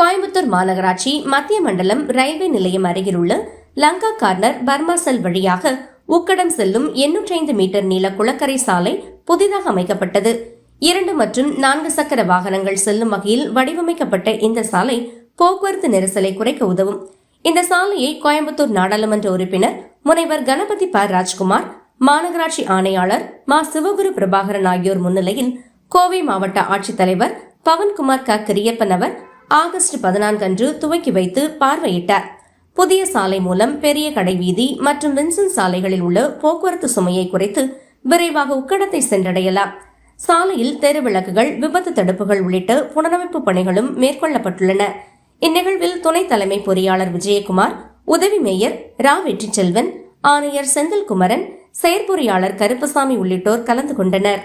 கோயம்புத்தூர் மாநகராட்சி மத்திய மண்டலம் ரயில்வே நிலையம் அருகிலுள்ள லங்கா கார்னர் பர்மாசல் வழியாக உக்கடம் செல்லும் 805 மீட்டர் நீள குளக்கரை சாலை புதிதாக அமைக்கப்பட்டது. இரண்டு மற்றும் நான்கு சக்கர வாகனங்கள் செல்லும் வகையில் வடிவமைக்கப்பட்ட இந்த சாலை போக்குவரத்து நெரிசலை குறைக்க உதவும். இந்த சாலையை கோயம்புத்தூர் நாடாளுமன்ற உறுப்பினர் முனைவர் கணபதி ப. ராஜ்குமார் மாநகராட்சி ஆணையாளர் மா. சிவகுரு பிரபாகரன் ஆகியோர் முன்னிலையில் கோவை மாவட்ட ஆட்சித்தலைவர் பவன்குமார் க. கிரியப்பன் அவர் ஆகஸ்ட் பதினான்கு அன்று துவக்கி வைத்து பார்வையிட்டார். புதிய சாலை மூலம் பெரிய கடை வீதி மற்றும் வின்சன் சாலைகளில் உள்ள போக்குவரத்து சுமையை குறைத்து விரைவாக உக்கடத்தை சென்றடையலாம். சாலையில் தெருவிளக்குகள் விபத்து தடுப்புகள் உள்ளிட்ட புனரமைப்பு பணிகளும் மேற்கொள்ளப்பட்டுள்ளன. இந்நிகழ்வில் துணை தலைமை பொறியாளர் விஜயகுமார் உதவி மேயர் ரா வெற்றிச்செல்வன் ஆணையர் செந்தில்குமரன் செயற்பொறியாளர் கருப்பசாமி உள்ளிட்டோர் கலந்து கொண்டனர்.